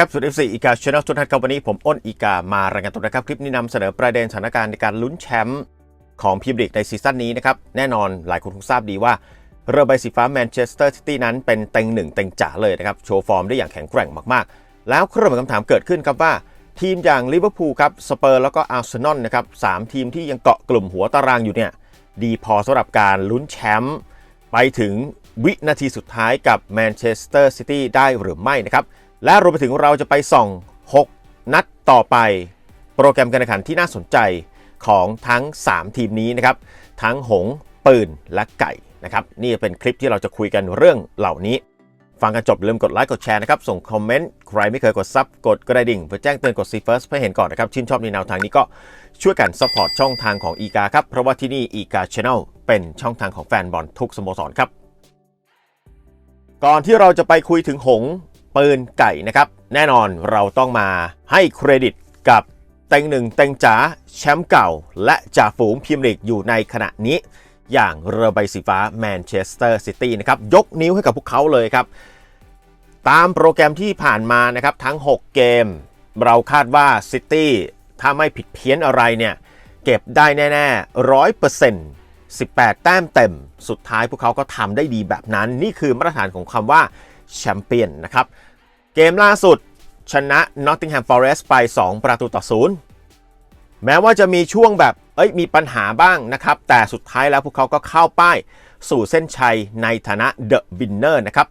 ครับสุด F4 อีกาช anel ทุกท่านครับวันนี้ผมอ้นอีกามารายงานตัวนะครับ คลิปนี้นำเสนอประเด็นสถานการณ์ในการลุ้นแชมป์ของพรีเมียร์ลีกในซีซั่นนี้นะครับ แน่นอนหลายคนคงทราบดีว่า เรือใบสีฟ้าแมนเชสเตอร์ซิตี้นั้นเป็นเต็งหนึ่งเต็งจ๋าเลยนะครับ โชว์ฟอร์มได้อย่างแข็งแกร่งมากๆ แล้วเครื่องหมายคำถามเกิดขึ้นครับว่า ทีมอย่างลิเวอร์พูลครับสเปอร์แล้วก็อาร์เซนอลนะครับสามทีมที่ยังเกาะกลุ่มหัวตารางอยู่เนี่ยดีพอสำหรับการลุ้นแชมป์ไปถึงวินาทีสุดท้ายกับแมนเชสเตอร์ซิตี้ได้หรือไม่นะครับ และรวมไปถึงเราจะไปส่อง 6 นัดต่อไป โปรแกรมการแข่งขันที่น่าสนใจของทั้ง 3 ทีมนี้นะครับ ทั้งหง ปืน และไก่นะครับ นี่เป็นคลิปที่เราจะคุยกันเรื่องเหล่านี้ ฟังกันจบลืมกดไลค์กดแชร์นะครับ ส่งคอมเมนต์ ใครไม่เคยกดซับกดกระดิ่ง เพื่อแจ้งเตือนกดซีเฟิร์สเพื่อเห็นก่อนนะครับ ชื่นชอบในแนวทางนี้ก็ช่วยกันซัพพอร์ตช่องทางของอีกาครับ เพราะว่าที่นี่อีกาช n แนลเป็นช่องทางของแฟนบอลทุกสโมสรครับ ก่อนที่เราจะไปคุยถึงหง ปืนไก่นะครับ แน่นอนเราต้องมาให้เครดิตกับเต็งหนึ่งเต็งจ๋าแชมป์เก่า และจ่าฝูงพรีเมียร์ลีกอยู่ในขณะนี้ อย่างเรือใบสีฟ้าแมนเชสเตอร์ซิตี้นะครับ ยกนิ้วให้กับพวกเขาเลยครับ ตามโปรแกรมที่ผ่านมานะครับ ทั้ง 6 เกม เราคาดว่าซิตี้ถ้าไม่ผิดเพี้ยนอะไรเนี่ย เก็บได้แน่ๆร้อยเปอร์เซ็นต์18 แต้มเต็ม สุดท้ายพวกเขาก็ทำได้ดีแบบนั้น นี่คือมาตรฐานของคำว่าแชมเปี้ยนนะครับ เกมล่าสุด ชนะ Nottingham Forest ไป 2 ประตูต่อศูนย์แม้ว่าจะมีช่วงแบบ เอ้ย มีปัญหาบ้างนะครับ แต่สุดท้ายแล้วพวกเขาก็เข้าป้ายสู่เส้นชัยในฐานะเดอะวินเนอร์นะครับ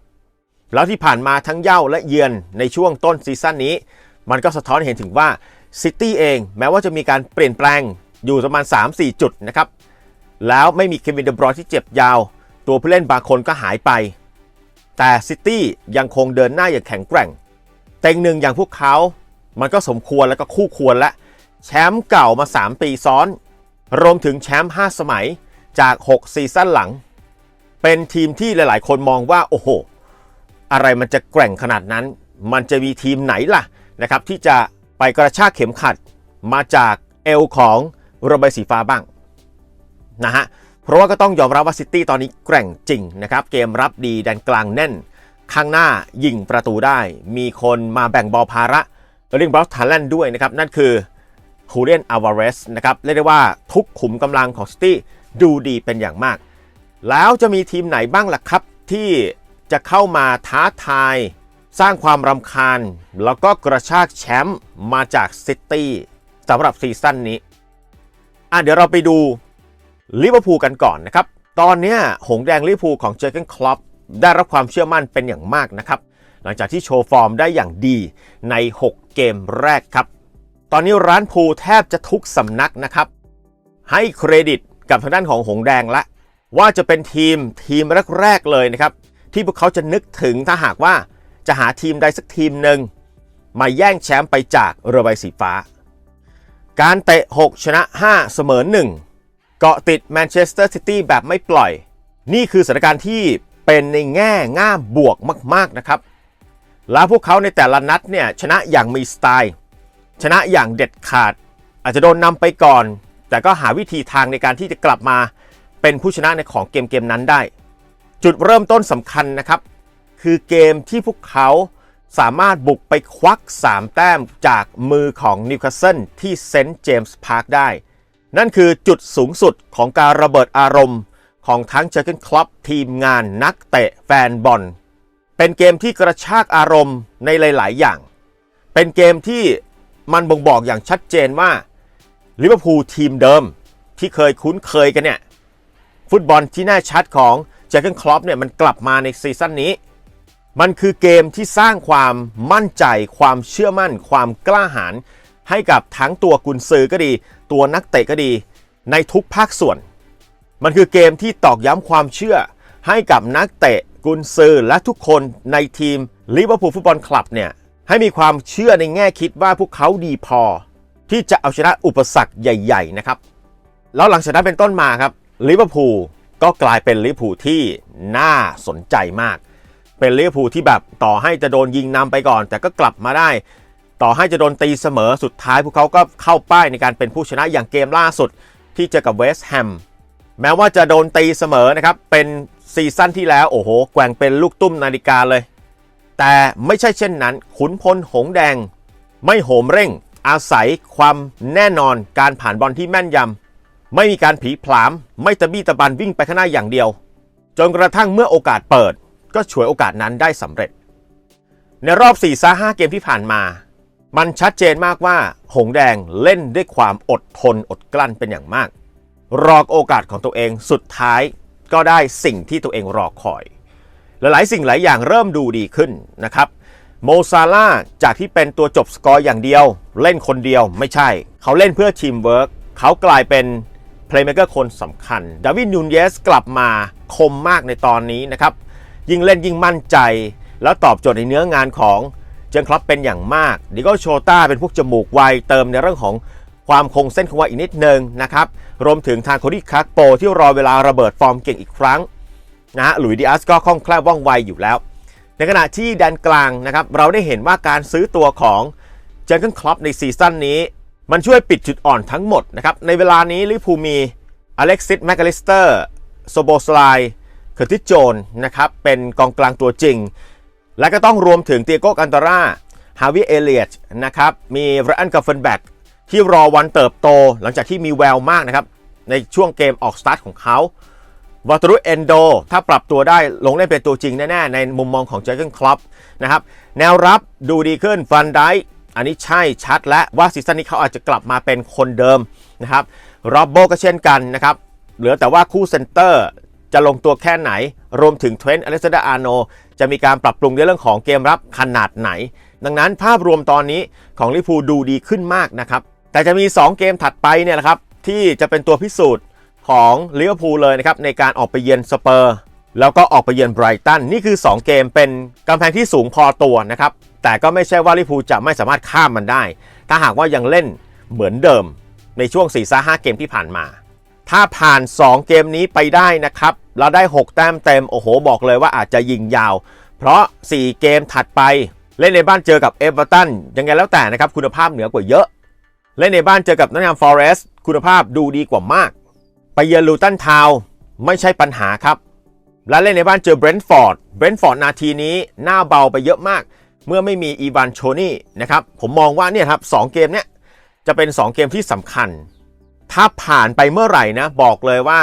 แล้วที่ผ่านมาทั้งเย่าและเยือนในช่วงต้นซีซั่นนี้ มันก็สะท้อนเห็นถึงว่าซิตี้เอง แม้ว่าจะมีการเปลี่ยนแปลงอยู่ประมาณ 3-4 จุดนะครับ แล้วไม่มีเควินเดบรอยที่เจ็บยาว ตัวผู้เล่นบางคนก็หายไป แต่ซิตี้ยังคงเดินหน้าอย่างแข็งแกร่ง เต็งหนึ่งอย่างพวกเขา มันก็สมควรและก็คู่ควรและ แชมป์เก่ามา 3 ปีซ้อน รวมถึงแชมป์5สมัยจาก 6 ซีซั่นหลัง เป็นทีมที่หลาย ๆ คนมองว่า โอ้โห อะไรมันจะแกร่งขนาดนั้น มันจะมีทีมไหนล่ะนะครับ ที่จะไปกระชากเข็มขัดมาจากเอวของโรเบสีฟ้าบ้างนะฮะ เพราะว่าก็ต้องยอมรับว่าซิตี้ตอนนี้แกร่งจริงนะครับ เกมรับดีแดนกลางแน่น ข้างหน้ายิงประตูได้ มีคนมาแบ่งบอลภาระเอริงบรอสทาแลนด์ด้วยนะครับ นั่นคือฮูเรียนอาวาเรสนะครับเรียกได้ว่าทุกขุมกำลังของซิตี้ดูดีเป็นอย่างมาก แล้วจะมีทีมไหนบ้างล่ะครับ ที่จะเข้ามาท้าทาย สร้างความรำคาญ แล้วก็กระชากแชมป์มาจากซิตี้สำหรับซีซั่นนี้อะเดี๋ยวเราไปดู ลิเวอร์พูลกันก่อนนะครับ ตอนนี้หงแดงลิเวอร์พูลของเจอร์เกนคล็อปได้รับความเชื่อมั่นเป็นอย่างมากนะครับ หลังจากที่โชว์ฟอร์มได้อย่างดีใน 6 เกมแรกครับ ตอนนี้ร้านพูแทบจะทุกสำนักนะครับ ให้เครดิตกับทางด้านของหงแดงละ ว่าจะเป็นทีมทีมแรกๆเลยนะครับ ที่พวกเขาจะนึกถึงถ้าหากว่าจะหาทีมใดสักทีมหนึ่งมาแย่งแชมป์ไปจากเรือใบสีฟ้า การเตะ 6 ชนะ 5 เสมอ1 เกาะติดแมนเชสเตอร์ซิตี้แบบไม่ปล่อย นี่คือสถานการณ์ที่เป็นในแง่ง่าบวกมากๆนะครับ แล้วพวกเขาในแต่ละนัดเนี่ยชนะอย่างมีสไตล์ ชนะอย่างเด็ดขาด อาจจะโดนนำไปก่อน แต่ก็หาวิธีทางในการที่จะกลับมาเป็นผู้ชนะในของเกมเกมนั้นได้ จุดเริ่มต้นสำคัญนะครับ คือเกมที่พวกเขาสามารถบุกไปควัก 3 แต้มจากมือของนิวคาสเซิลที่เซนต์เจมส์พาร์คได้ นั่นคือจุดสูงสุดของการระเบิดอารมณ์ ของทั้งเจอร์เกนคลับทีมงานนักเตะแฟนบอล เป็นเกมที่กระชากอารมณ์ในหลาย ๆ อย่าง เป็นเกมที่มันบ่งบอกอย่างชัดเจนว่าลิเวอร์พูลทีมเดิมที่เคยคุ้นเคยกันเนี่ย ฟุตบอลที่แน่ชัดของเจอร์เกนคลอปเนี่ยมันกลับมาในซีซั่นนี้ มันคือเกมที่สร้างความมั่นใจ ความเชื่อมั่น ความกล้าหาญ ให้กับทั้งตัวกุนซือก็ดี ตัวนักเตะก็ดี ในทุกภาคส่วน มันคือเกมที่ตอกย้ำความเชื่อ ให้กับนักเตะกุนซือและทุกคนในทีมลิเวอร์พูลฟุตบอลคลับเนี่ยให้มีความเชื่อในแง่คิดว่าพวกเขาดีพอ ที่จะเอาชนะอุปสรรคใหญ่ ๆ นะครับ แล้วหลังจากนั้นเป็นต้นมาครับลิเวอร์พูลก็กลายเป็นลิเวอร์พูลที่น่าสนใจมาก เป็นลิเวอร์พูลที่แบบต่อให้จะโดนยิงนำไปก่อน แต่ก็กลับมาได้ ต่อให้จะโดนตีเสมอสุดท้ายพวกเขาก็เข้าป้ายในการเป็นผู้ชนะอย่างเกมล่าสุดที่เจอกับเวสต์แฮมแม้ว่าจะโดนตีเสมอนะครับ เป็นซีซั่นที่แล้ว โอ้โห แกว่งเป็นลูกตุ้มนาฬิกาเลย แต่ไม่ใช่เช่นนั้น ขุนพลหงแดง ไม่โหมเร่ง อาศัยความแน่นอนการผ่านบอลที่แม่นยำ ไม่มีการผีผลาม ไม่ตะบี้ตะบันวิ่งไปข้างหน้าอย่างเดียว จนกระทั่งเมื่อโอกาสเปิด ก็ฉวยโอกาสนั้นได้สำเร็จ ในรอบ4ซ่า5เกมที่ผ่านมา มันชัดเจนมากว่า หงแดงเล่นด้วยความอดทนอดกลั้นเป็นอย่างมาก รอโอกาสของตัวเองสุดท้ายก็ได้สิ่งที่ตัวเองรอคอย หลายสิ่งหลายอย่างเริ่มดูดีขึ้นนะครับโมซาลาจากที่เป็นตัวจบสกอร์อย่างเดียว เล่นคนเดียวไม่ใช่ เขาเล่นเพื่อทีมเวิร์กเขากลายเป็นเพลย์เม k เกอร์คนสำคัญดาวินนูนเยสกลับมาคมมากในตอนนี้นะครับ ยิ่งเล่นยิ่งมั่นใจ แล้วตอบโจทย์ในเนื้องานของ เจนคลับเป็นอย่างมากดิโกโชต้าเป็นพวกจมูกไวเติมในเรื่องของความคงเส้นคงวาอีกนิดนึงนะครับ รวมถึงทางโคดี้คักโปที่รอเวลาระเบิดฟอร์มเก่งอีกครั้งนะฮะหลุยดิอัสก็คล่องแคล่วว่องไวอยู่แล้ว ในขณะที่แดนกลางนะครับเราได้เห็นว่าการซื้อตัวของเจนเกิลคลับในซีซั่นนี้ มันช่วยปิดจุดอ่อนทั้งหมดนะครับในเวลานี้ลิพูมีอเล็กซิสแมคลิสเตอร์โซโบสไลเคอร์ติสโจนนะครับเป็นกองกลางตัวจริง และก็ต้องรวมถึงเตียโกกันตาราฮาวิเอเลียตนะครับ มีไรอันกาเฟนแบ็กที่รอวันเติบโตหลังจากที่มีแววมากนะครับ ในช่วงเกมออกสตาร์ทของเขาวอตรุเอนโด ถ้าปรับตัวได้ลงเล่นเป็นตัวจริงแน่ ๆ ในมุมมองของเจอร์เกนคลับนะครับ แนวรับดูดีขึ้นฟันไดอันนี้ใช่ชัดและว่าซีซั่นนี้เขาอาจจะกลับมาเป็นคนเดิมนะครับรอบโบก็เช่นกันนะครับ เหลือแต่ว่าคู่เซนเตอร์จะลงตัวแค่ไหน รวมถึงเทรนต์อเล็กซานเดอร์อาร์โน จะมีการปรับปรุงในเรื่องของเกมรับขนาดไหน ดังนั้นภาพรวมตอนนี้ของลิเวอร์พูดูดีขึ้นมากนะครับ แต่จะมี 2 เกมถัดไปเนี่ยแหละครับที่จะเป็นตัวพิสูจน์ของลิเวอร์พูลเลยนะครับในการออกไปเยือนสเปอร์แล้วก็ออกไปเยือนไบรตันนี่คือ 2 เกมเป็นกำแพงที่สูงพอตัวนะครับแต่ก็ไม่ใช่ว่าลิเวอร์พูจะไม่สามารถข้ามมันได้ ถ้าหากว่ายังเล่นเหมือนเดิมในช่วง4ี่ห้าเกมที่ผ่านมา ถ้าผ่าน 2 เกมนี้ไปได้นะครับ เราได้ 6 แต้มเต็มโอ้โหบอกเลยว่าอาจจะยิงยาว เพราะ 4 เกมถัดไป เล่นในบ้านเจอกับเอเวอร์ตันยังไงแล้วแต่นะครับคุณภาพเหนือกว่าเยอะ เล่นในบ้านเจอกับนอตติงแฮมฟอเรสต์คุณภาพดูดีกว่ามาก ไปเยือนลูตันทาวไม่ใช่ปัญหาครับ และเล่นในบ้านเจอเบรนท์ฟอร์ดเบรนท์ฟอร์ดนาทีนี้หน้าเบาไปเยอะมาก เมื่อไม่มีอีวานโชนี่นะครับผมมองว่าเนี่ยครับสเกมเนี้ยจะเป็น 2 เกมที่สำคัญ ถ้าผ่านไปเมื่อไหร่นะ บอกเลยว่า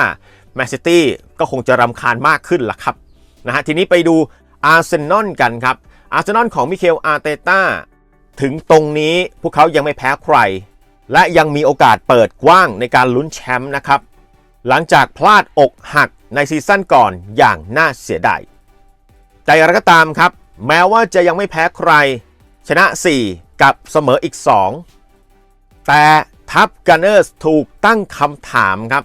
แมนซิตี้ ก็คงจะรำคาญมากขึ้นล่ะครับนะฮะทีนี้ไปดูอาร์เซนอลกันครับอาร์เซนอลของมิเคลอาร์เตต้าถึงตรงนี้พวกเขายังไม่แพ้ใคร และยังมีโอกาสเปิดกว้างในการลุ้นแชมป์นะครับ หลังจากพลาดอกหักในซีซั่นก่อนอย่างน่าเสียดายแต่อย่างไรก็ตามครับ แม้ว่าจะยังไม่แพ้ใคร ชนะ 4 กับเสมออีก 2 แต่ทัพกันเนอร์สถูกตั้งคำถามครับ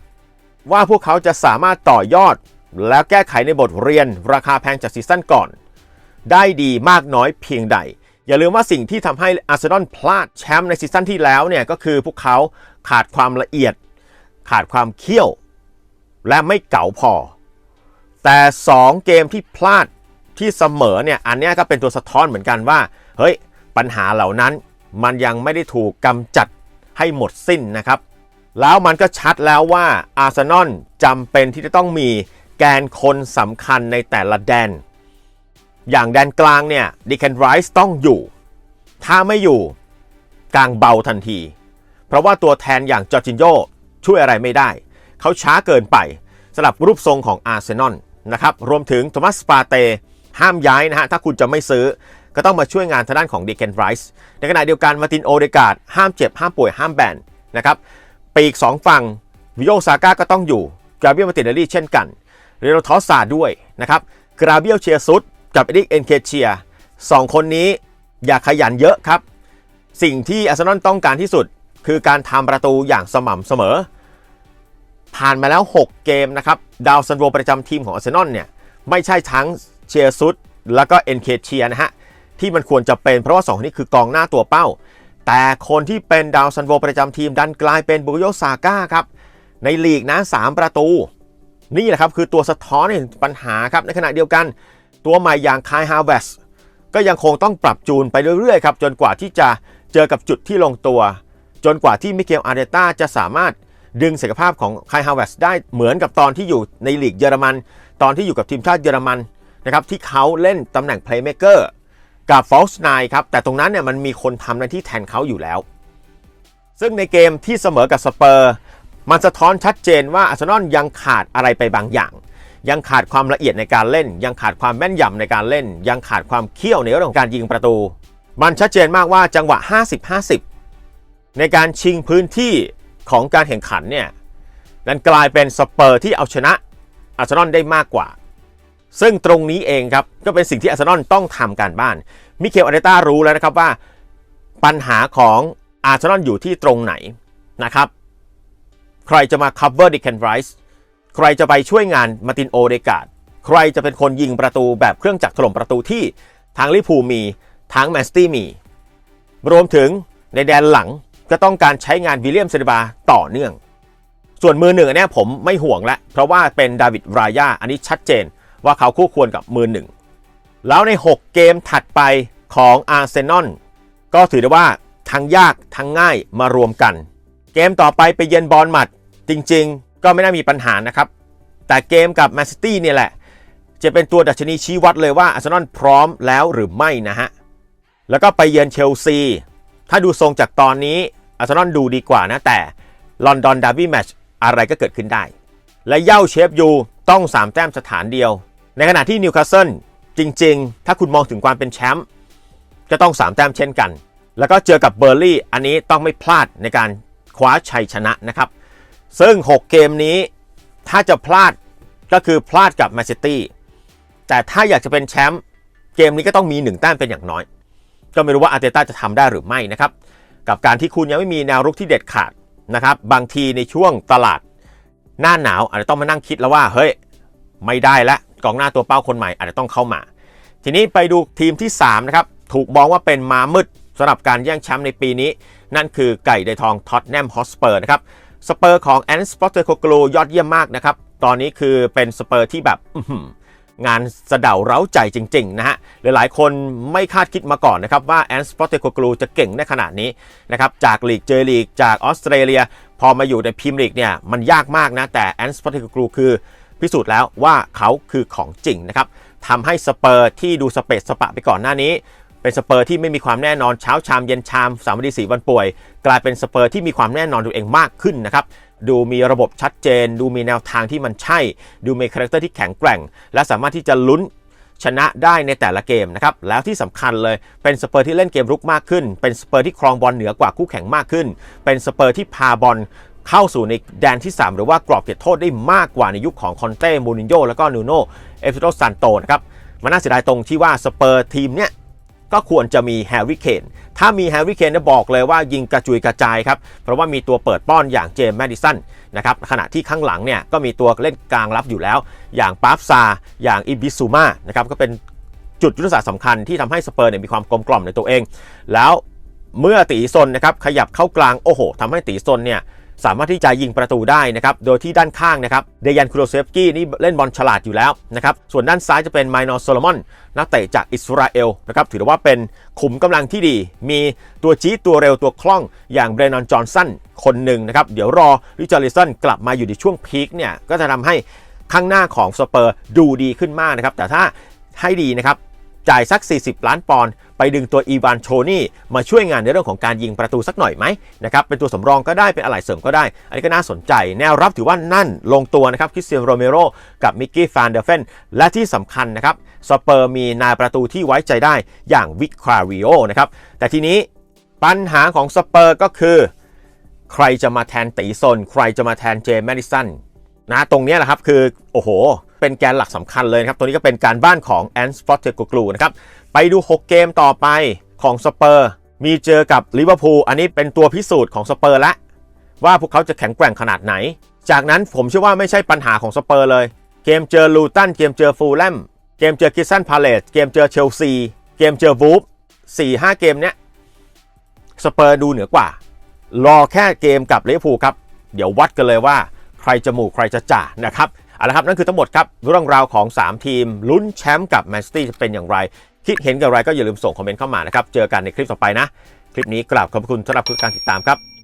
ว่าพวกเขาจะสามารถต่อยอด แล้วแก้ไขในบทเรียนราคาแพงจากซีซั่นก่อน ได้ดีมากน้อยเพียงใด อย่าลืมว่าสิ่งที่ทำให้อาร์เซนอลพลาดแชมป์ในซีซั่นที่แล้วเนี่ยก็คือพวกเขาขาดความละเอียด ขาดความเขี้ยว และไม่เก๋าพอ แต่ 2 เกมที่พลาดที่เสมอเนี่ยอันนี้ก็เป็นตัวสะท้อนเหมือนกันว่าเฮ้ยปัญหาเหล่านั้นมันยังไม่ได้ถูกกำจัดให้หมดสิ้นนะครับ แล้วมันก็ชัดแล้วว่าอาร์เซนอลจำเป็นที่จะต้องมีแกนคนสำคัญในแต่ละแดน อย่างแดนกลางเนี่ยดิเคนไรส์ต้องอยู่ ถ้าไม่อยู่กลางเบาทันที เพราะว่าตัวแทนอย่างจอร์จินโยช่วยอะไรไม่ได้ เขาช้าเกินไปสำหรับรูปทรงของอาร์เซนอลนะครับรวมถึงโทมัสปาเตห้ามย้ายนะฮะ ถ้าคุณจะไม่ซื้อก็ต้องมาช่วยงานทางด้านของดีเคนไรส์ในขณะเดียวกันมาตินโอเดกาดห้ามเจ็บ ห้ามป่วยห้ามแบนนะครับ ปีก 2 ฝั่งวิโยซาก้าก็ต้องอยู่กราเบียลมาตินเดลี่เช่นกันเรโนทอสซาด้วยนะครับกราเบียลเชียซุดกับเอริกเอนเคเชียสองคนนี้อย่าขยันเยอะครับ สิ่งที่อาร์เซนอลต้องการที่สุด คือการทำประตูอย่างสม่ำเสมอ ผ่านมาแล้ว 6 เกมนะครับ ดาวซันโวประจำทีมของอาร์เซนอลเนี่ย ไม่ใช่ทั้งเชียร์ซุดแล้วก็เอนเคเชียนะฮะ ที่มันควรจะเป็นเพราะว่า 2 คนนี้คือกองหน้าตัวเป้า แต่คนที่เป็นดาวซันโวประจำทีมดันกลายเป็นบุกโยซาก้าครับ ในลีกนะ3ประตู นี่แหละครับคือตัวสะท้อนให้เห็นปัญหาครับ ในขณะเดียวกัน ตัวใหม่อย่างคายฮาวเวสก็ยังคงต้องปรับจูนไปเรื่อยๆครับ จนกว่าที่จะเจอกับจุดที่ลงตัว จนกว่าที่มิเกลอาร์เดต้าจะสามารถดึงศักยภาพของคายฮาวเวสได้เหมือนกับตอนที่อยู่ในลีกเยอรมัน ตอนที่อยู่กับทีมชาติเยอรมันนะครับที่เขาเล่นตำแหน่งเพลย์เม k เกอร์ กับ False 9ครับ แต่ตรงนั้นเนี่ยมันมีคนทำหน้าที่แทนเขาอยู่แล้ว ซึ่งในเกมที่เสมอกับสเปอร์ มันสะท้อนชัดเจนว่าอาร์เซนอลยังขาดอะไรไปบางอย่าง ยังขาดความละเอียดในการเล่น ยังขาดความแม่นยำในการเล่น ยังขาดความเขี้ยวในเรื่องของการยิงประตู มันชัดเจนมากว่าจังหวะ 50-50 ในการชิงพื้นที่ของการแข่งขันเนี่ยนั้นกลายเป็นสเปอร์ที่เอาชนะอาร์เซนอลได้มากกว่า ซึ่งตรงนี้เองครับ ก็เป็นสิ่งที่อาร์เซนอลต้องทำการบ้าน มิเคลอาร์เตต้ารู้แล้วนะครับว่าปัญหาของอาร์เซนอลอยู่ที่ตรงไหนนะครับ ใครจะมา cover ดิ c คนไรส์ใครจะไปช่วยงานมาตินโอเดกาดใครจะเป็นคนยิงประตูแบบเครื่องจักรถล่มประตูที่ทางลิพูมีทางแมนสตี้มี รวมถึงในแดนหลังก็ต้องการใช้งานวิลเลียมเซเดบาต่อเนื่อง ส่วนมือหนึ่งอันเนี้ยผมไม่ห่วงแล้วเพราะว่าเป็นดาวิดรายาอันนี้ชัดเจน ว่าเขาคู่ควรกับมือหนึ่ง แล้วใน 6 เกมถัดไปของอาร์เซนอลก็ถือได้ว่าทั้งยากทั้งง่ายมารวมกัน เกมต่อไปไปเยือนบอลหมัดจริงๆ ก็ไม่น่ามีปัญหานะครับ แต่เกมกับแมนซิตี้เนี่ยแหละ จะเป็นตัวดัชนีชี้วัดเลยว่าอาร์เซนอลพร้อมแล้วหรือไม่นะฮะ แล้วก็ไปเยือนเชลซี ถ้าดูทรงจากตอนนี้อาร์เซนอลดูดีกว่านะแต่ลอนดอนดาร์บี้แมตช์อะไรก็เกิดขึ้นได้ และเย่าเชฟยูต้อง3แต้มสถานเดียว ในขณะที่นิวคาสเซิลจริง ๆ ถ้าคุณมองถึงความเป็นแชมป์ก็ต้อง 3 แต้มเช่นกัน แล้วก็เจอกับเบอร์ลี่อันนี้ต้องไม่พลาดในการคว้าชัยชนะนะครับ ซึ่ง 6 เกมนี้ถ้าจะพลาดก็คือพลาดกับแมนซิตี้แต่ถ้าอยากจะเป็นแชมป์เกมนี้ก็ต้องมี 1 แต้มเป็นอย่างน้อย ก็ไม่รู้ว่าอาร์เตต้าจะทำได้หรือไม่นะครับ กับการที่คุณยังไม่มีแนวรุกที่เด็ดขาดนะครับ บางทีในช่วงตลาดหน้าหนาวอาจจะต้องมานั่งคิดแล้วว่าเฮ้ยไม่ได้ละ กองหน้าตัวเป้าคนใหม่อาจจะต้องเข้ามา ทีนี้ไปดูทีมที่3นะครับถูกมองว่าเป็นมามืดสำหรับการแย่งแชมป์ในปีนี้ นั่นคือไก่ไดทองท็อตแนมฮอสเปอร์นะครับสเปอร์ของแอนสปอตเตอร์โคกลูยอดเยี่ยมมากนะครับตอนนี้คือเป็นสเปอร์ที่แบบงานสะเดาเร้าใจจริงๆนะฮะ หลายๆ คนไม่คาดคิดมาก่อนนะครับว่าแอนสปอตเตอร์โคกลูจะเก่งในขนาดนี้นะครับจากลีกเจอลีกจากออสเตรเลีย พอมาอยู่ในพรีเมียร์ลีกเนี่ยมันยากมากนะ แต่แอนสปอตเตอร์โคกลูคือ พิสูจน์แล้วว่าเขาคือของจริงนะครับทำให้สเปอร์ที่ดูสเปซสปะไปก่อนหน้านี้ เป็นสเปอร์ที่ไม่มีความแน่นอนเช้าชามเย็นชามสามวันดีสี่วันป่วย กลายเป็นสเปอร์ที่มีความแน่นอนตัวเองมากขึ้นนะครับดูมีระบบชัดเจน ดูมีแนวทางที่มันใช่ ดูมีคาแรคเตอร์ที่แข็งแกร่ง และสามารถที่จะลุ้นชนะได้ในแต่ละเกมนะครับ แล้วที่สำคัญเลย เป็นสเปอร์ที่เล่นเกมรุกมากขึ้น เป็นสเปอร์ที่ครองบอลเหนือกว่าคู่แข่งมากขึ้น เป็นสเปอร์ที่พาบอล เข้าสู่ในแดนที่ 3 หรือว่ากรอบเขตโทษได้มากกว่าในยุคของคอนเต้มูรินโญ่แล้วก็นูโนเอฟเฟโตซันโตนะครับมันน่าเสียดายตรงที่ว่าสเปอร์ทีมเนี้ยก็ควรจะมีแฮร์รี่เคน ถ้ามีแฮร์รี่เคนเนี่ยบอกเลยว่ายิงกระจุยกระจายครับ เพราะว่ามีตัวเปิดป้อนอย่างเจมส์แมดิสันนะครับ ขณะที่ข้างหลังเนี่ยก็มีตัวเล่นกลางรับอยู่แล้ว อย่างปาฟซา อย่างอิบิซูมานะครับ ก็เป็นจุดยุทธศาสตร์สำคัญที่ทำให้สเปอร์เนี่ยมีความกลมกล่อมในตัวเอง แล้วเมื่อตีซนนะครับขยับเข้ากลาง โอ้โหทำให้ตีซนเนี่ย สามารถที่จะยิงประตูได้นะครับ โดยที่ด้านข้างนะครับ เดยันคูโรเซฟกี้นี่เล่นบอลฉลาดอยู่แล้วนะครับ ส่วนด้านซ้ายจะเป็นไมโนโซโลมอนนักเตะจากอิสราเอลนะครับ ถือว่าเป็นขุมกำลังที่ดี มีตัวจี๊ดตัวเร็วตัวคล่องอย่างเบรนอนจอห์นสันคนหนึ่งนะครับ เดี๋ยวรอริชาร์ลิสันกลับมาอยู่ในช่วงพีคเนี่ย ก็จะทำให้ข้างหน้าของสเปอร์ดูดีขึ้นมากนะครับ แต่ถ้าให้ดีนะครับ จ่ายสัก 40 ล้านปอนด์ไปดึงตัวอีวานโชนี่มาช่วยงานในเรื่องของการยิงประตูสักหน่อยไหมนะครับเป็นตัวสำรองก็ได้เป็นอะไหล่เสริมก็ได้ อันนี้ก็น่าสนใจ แนวรับถือว่านั่นลงตัวนะครับคริสเตียนโรเมโรกับมิกกี้ฟานเดอร์เฟนและที่สำคัญนะครับสเปอร์มีนายประตูที่ไว้ใจได้อย่างวิคาริโอนะครับแต่ทีนี้ปัญหาของสเปอร์ก็คือใครจะมาแทนตีซนใครจะมาแทนเจมส์แมดิสันนะตรงนี้แหละครับคือโอ้โห เป็นแกนหลักสำคัญเลยนะครับตัวนี้ก็เป็นการบ้านของแอนสปอตเทกกลูนะครับไปดู 6 เกมต่อไปของสเปอร์มีเจอกับลิเวอร์พูลอันนี้เป็นตัวพิสูจน์ของสเปอร์ละว่าพวกเขาจะแข็งแกร่งขนาดไหน จากนั้นผมเชื่อว่าไม่ใช่ปัญหาของสเปอร์เลย เกมเจอลูตันเกมเจอฟูลแลมเกมเจอคิสซันพาเลตเกมเจอเชลซีเกมเจอวูฟสี่ห้าเกมเนี้ยสเปอร์ดูเหนือกว่า รอแค่เกมกับลิเวอร์พูลครับ เดี๋ยววัดกันเลยว่า ใครจะหมู่ใครจะจ่านะครับ เอาละครับนั่นคือทั้งหมดครับเรื่องราวของ 3 ทีมลุ้นแชมป์กับแมนซิตี้จะเป็นอย่างไร คิดเห็นกับอะไรก็อย่าลืมส่งคอมเมนต์เข้ามานะครับเจอกันในคลิปต่อไปนะ คลิปนี้กราบขอบคุณสำหรับการติดตามครับ